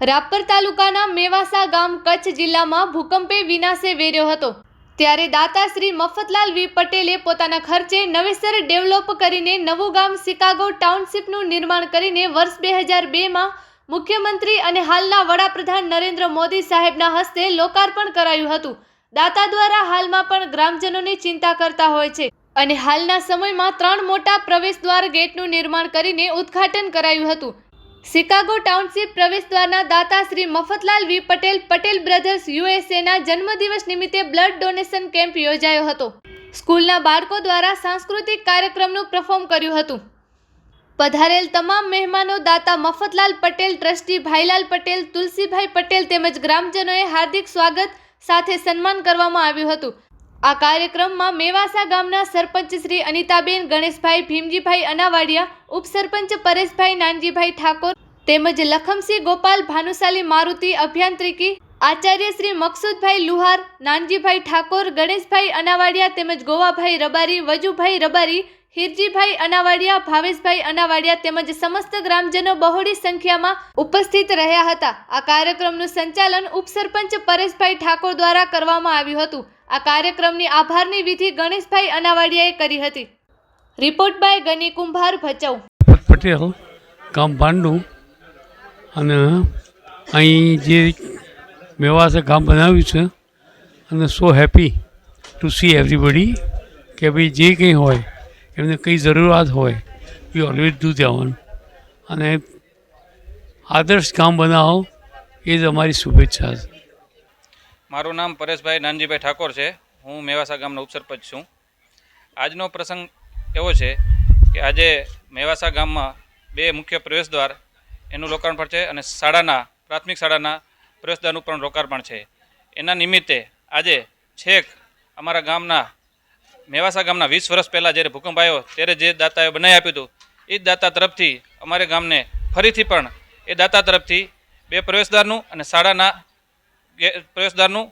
રાપર તાલુકાના મેવાસા ગામ કચ્છ જિલ્લામાં ભૂકંપે વિનાશે વેર્યો હતો. ત્યારે દાતા શ્રી મફતલાલ વી પટેલે પોતાના ખર્ચે નવેસર ડેવલપ કરીને નવું ગામ શિકાગો ટાઉનશીપનું નિર્માણ કરીને વર્ષ બે હજાર બેમાં મુખ્યમંત્રી અને હાલના વડાપ્રધાન નરેન્દ્ર મોદી સાહેબના હસ્તે લોકાર્પણ કરાયું હતું. દાતા દ્વારા હાલમાં પણ ગ્રામજનોની ચિંતા કરતા હોય છે અને હાલના સમયમાં ત્રણ મોટા પ્રવેશદ્વાર ગેટનું નિર્માણ કરીને ઉદ્ઘાટન કરાયું હતું. શિકાગો ટાઉનશીપ પ્રવેશદ્વારના દાતા શ્રી મફતલાલ વી પટેલ પટેલ બ્રધર્સ યુએસએના જન્મદિવસ નિમિત્તે બ્લડ ડોનેશન કેમ્પ યોજાયો હતો. સ્કૂલના બાળકો દ્વારા સાંસ્કૃતિક કાર્યક્રમનું પરફોર્મ કર્યું હતું. પધારેલ તમામ મહેમાનો દાતા મફતલાલ પટેલ, ટ્રસ્ટી ભાઈલાલ પટેલ, તુલસીભાઈ પટેલ તેમજ ગ્રામજનોએ હાર્દિક સ્વાગત સાથે સન્માન કરવામાં આવ્યું હતું. આ કાર્યક્રમમાં મેવાસા ગામના સરપંચ શ્રી અનિતાબેન, ગણેશભાઈ, ભીમજીભાઈ અનાવાડિયા, ઉપસરપંચ પરેશભાઈ, નાનજીભાઈ ઠાકોર તેમજ લખમસિંહ ગોપાલ, ભાનુશાલી મારુતિ અભિયાંત્રિકી, આચાર્ય શ્રી મકસુદભાઈ લુહાર, નાનજીભાઈ ઠાકોર, ગણેશભાઈ અનાવાડિયા તેમજ ગોવાભાઈ રબારી, વજુભાઈ રબારી, હિરજીભાઈ અનાવાડિયા, ભાવેશભાઈ અનાવાડિયા તેમજ સમસ્ત ગ્રામજનો બહોળી સંખ્યામાં ઉપસ્થિત રહ્યા હતા. આ કાર્યક્રમનું સંચાલન ઉપસરપંચ પરેશભાઈ ઠાકોર દ્વારા કરવામાં આવ્યું હતું. આ કાર્યક્રમની આભારની વિધિ ગણેશભાઈ અનાવાડિયાએ કરી હતી. રિપોર્ટ બાય ગની કુંભાર ભચાઉ. પટેલ, ગામ ભાંડુ. અને અહીં જે મેવાસે ગામ બનાવ્યું છે, અને so happy to see everybody કે ભાઈ જે કંઈ હોય, એમને કંઈ જરૂરિયાત હોય વી ઓલવેઝ ડૂ દેવન અને આદર્શ ગામ બનાવો, એ જ અમારી શુભેચ્છા છે. મારું નામ પરેશભાઈ નાનજીભાઈ ઠાકોર છે. હું મેવાસા ગામનો ઉપસરપંચ છું. આજનો પ્રસંગ એવો છે કે આજે મેવાસા ગામમાં બે મુખ્ય પ્રવેશદ્વાર એનું લોકાર્પણ છે અને શાળાના, પ્રાથમિક શાળાના પ્રવેશદ્વારનું પણ લોકાર્પણ છે. એના નિમિત્તે આજે છેક અમારા ગામના, મેવાસા ગામના વીસ વર્ષ પહેલાં જ્યારે ભૂકંપ આવ્યો ત્યારે જે દાતાએ બનાવી આપ્યું હતું, એ જ દાતા તરફથી અમારે ગામને ફરીથી પણ એ દાતા તરફથી બે પ્રવેશદ્વારનું અને શાળાના પ્રવેશદ્વારનું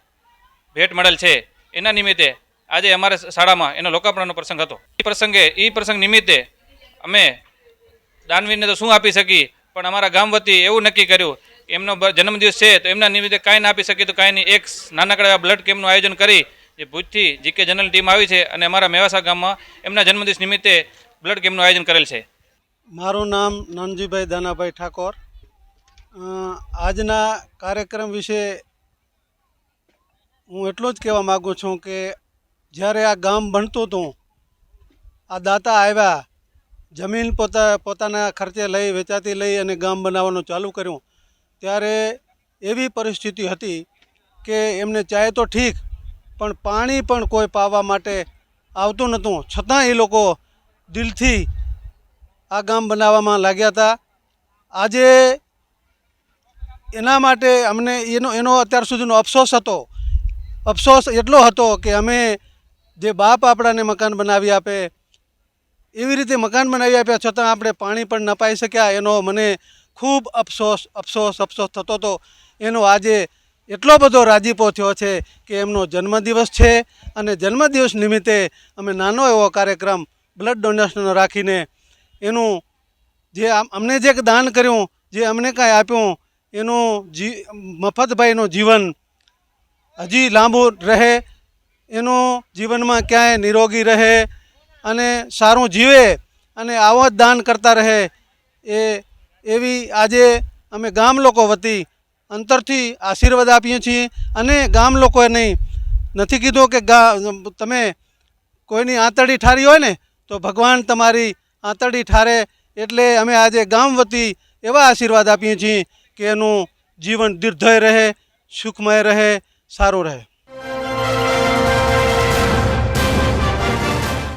ભેટ મળેલ છે. એના નિમિત્તે આજે અમારે શાળામાં એનો લોકાર્પણનો પ્રસંગ હતો. એ પ્રસંગે, એ પ્રસંગ નિમિત્તે અમે દાનવીરને તો શું આપી શકી? પણ અમારા ગામ વતી એવું નક્કી કર્યું, એમનો જન્મદિવસ છે, તો એમના નિમિત્તે કાંઈ ના આપી શકીએ તો કાંઈ નહીં. એક નાનકડા બ્લડ કેમ્પનું આયોજન કરી, જે ભુજથી જીકે જનરલ ટીમ આવી છે અને અમારા મેવાસા ગામમાં એમના જન્મદિવસ નિમિત્તે બ્લડ કેમ્પનું આયોજન કરેલ છે. મારું નામ નાનજીભાઈ દાનાભાઈ ઠાકોર. આજના કાર્યક્રમ વિશે હું એટલું જ કહેવા માગું છું કે જ્યારે આ ગામ બનતું હતું, આ દાતા આવ્યા, જમીન પોતા, પોતાના ખર્ચે લઈ, વેચાતી લઈ અને ગામ બનાવવાનું ચાલુ કર્યું, ત્યારે એવી પરિસ્થિતિ હતી કે એમને ચાહે તો ઠીક, પણ પાણી પણ કોઈ પાવા માટે આવતું નહોતું. છતાં એ લોકો દિલથી આ ગામ બનાવવામાં લાગ્યા હતા. આજે એના માટે અમને એનો એનો અત્યાર સુધીનો અફસોસ હતો. અફસોસ એટલો હતો કે અમે જે બાપ આપણાને મકાન બનાવી આપે, એવી રીતે મકાન બનાવી આપ્યા છતાં આપણે પાણી પણ ન પાઈ શક્યા. એનો મને ખૂબ અફસોસ અફસોસ અફસોસ થતો હતો. એનો આજે એટલો બધો રાજીપો થયો છે કે એમનો જન્મદિવસ છે અને જન્મદિવસ નિમિત્તે અમે નાનો એવો કાર્યક્રમ બ્લડ ડોનેશન રાખીને એનું જે અમને જે દાન કર્યું, જે અમને કાંઈ આપ્યું, એનું જી, મફતભાઈનું જીવન હજી લાંબુ રહે, એનું જીવનમાં ક્યાંય નિરોગી રહે અને સારું જીવે અને આવો જ દાન કરતા રહે, એ એવી આજે અમે ગામ લોકો વતી અંતરથી આશીર્વાદ આપીએ છીએ અને ગામ લોકોએ નહીં, નથી કીધું કે તમે કોઈની આંતરડી ઠારી હોય ને, તો ભગવાન તમારી આંતરડી ઠારે એટલે અમે આજે ગામ વતી એવા આશીર્વાદ આપીએ છીએ કે એનું જીવન દીર્ઘય રહે, સુખમય રહે સારું રહે.